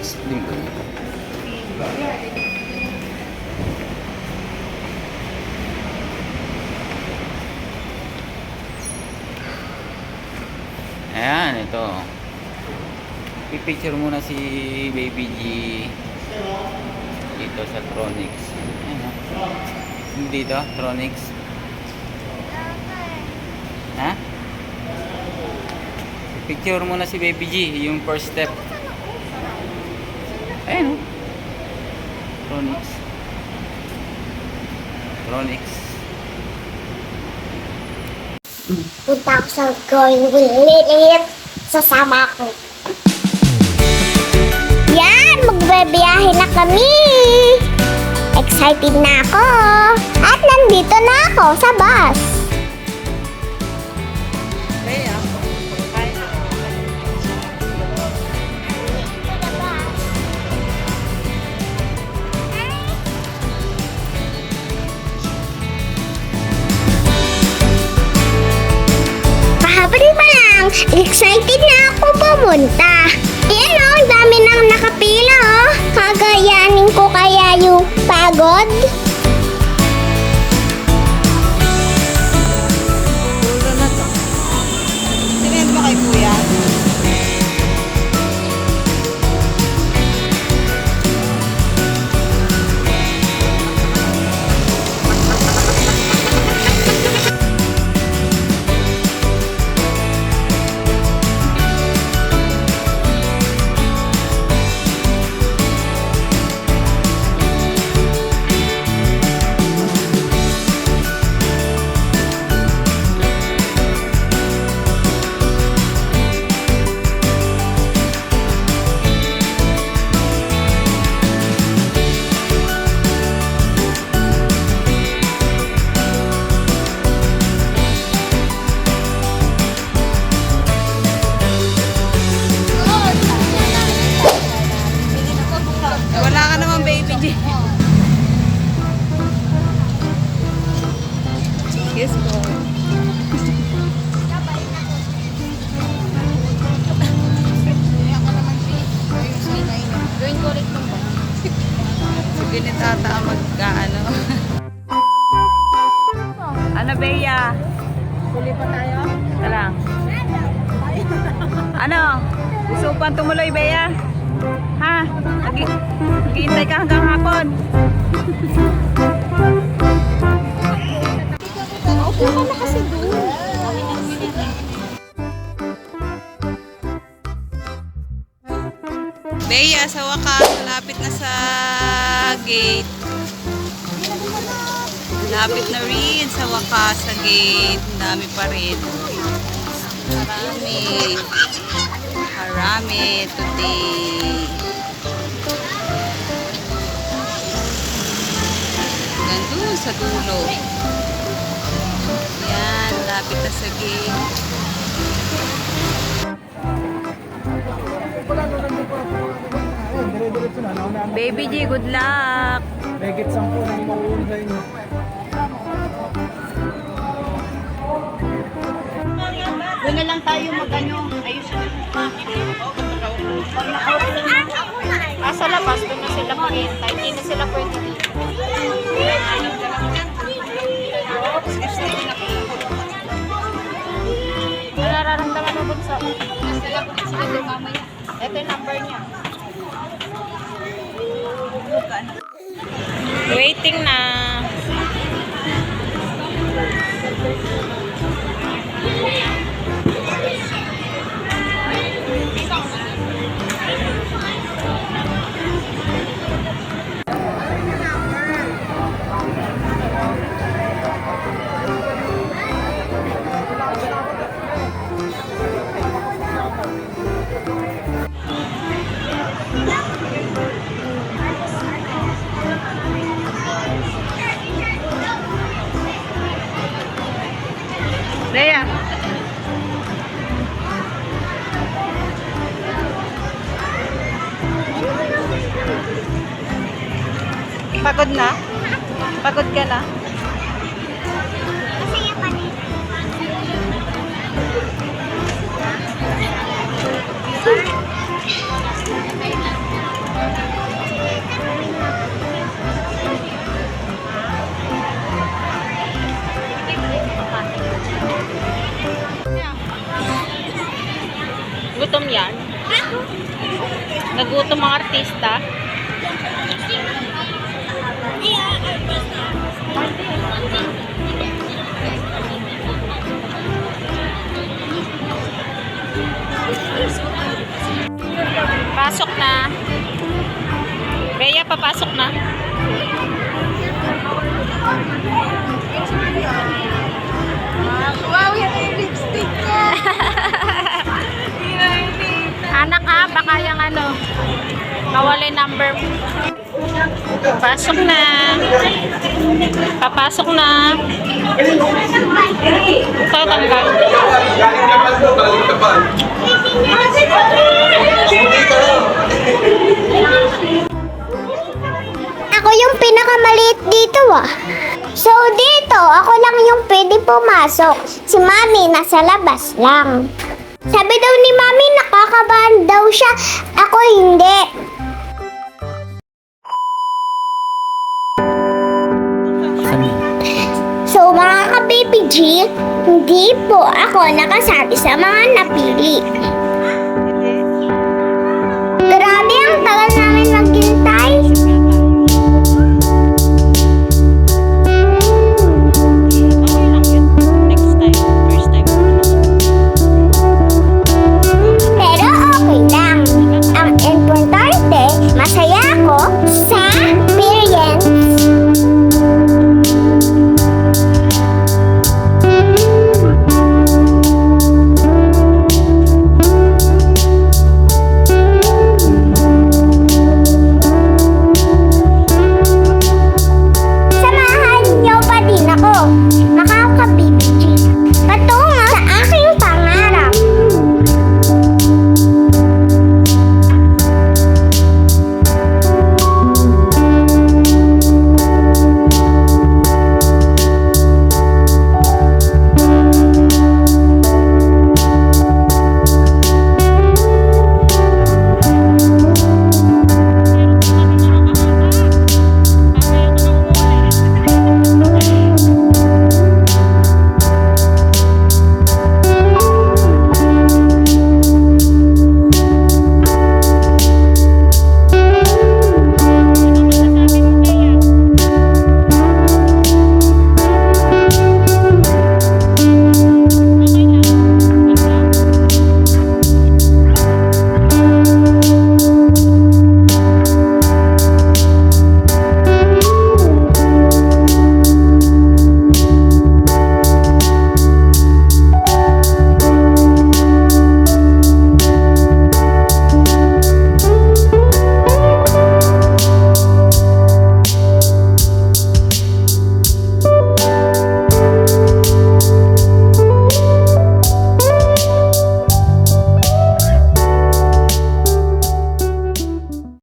Din ba yun? Ayan, ito. Pipicture muna si Baby G dito sa Tronics. Ayan, dito, Tronics. Ha? Picture muna si Baby G, yung first step. Ayan, oh. Tronics. Tronics. Punta ako sa going lilit. Sasama ako. Yan! Magbabiyahe na kami! Excited na ako! At nandito na ako sa bus. Excited na ako pumunta. Ayan o, ang dami nang nakapila o. Kagayanin ko kaya yung pagod. Yes po. Gawin ko ulit ng Sige ni tata ang magkaano. ano Bea? Huli pa tayo? Tala. Ano? Gusto pang tumuloy Bea? Ha? Nag- Naghihintay ka hanggang hapon. Ka na kasi doon. Bea, sa wakas, malapit na sa gate. Malapit na rin sa wakas sa gate. Dami pa rin. Marami. Marami today. Doon sa dulo. Na sa gate. Baby G, good luck! Megit sampu na yung mauuna sa inyo. Doon na lang tayo mag-ano. Ayos na. Ah, sa labas, doon na sila maghintay. Hindi na sila pwede Sila po sila doon mamaya. Ito yung number niya. Waiting na. Pagod na? Pagod ka na? Gutom yan? Nagutom mga artista? Papasok na. Wow, yan yung lipstick niya. Anak ha, baka yung ano, mawala yung number. Pasok na. Papasok na. Tatanggal. Ako yung pinakamaliit dito ah. So dito, ako lang yung pwede pumasok. Si mami nasa labas lang. Sabi daw ni mami, nakakabahan daw siya. Ako hindi. So mga ka-baby G, hindi po ako nakasali sa mga napili. Grabe ang tagal namin maghintay.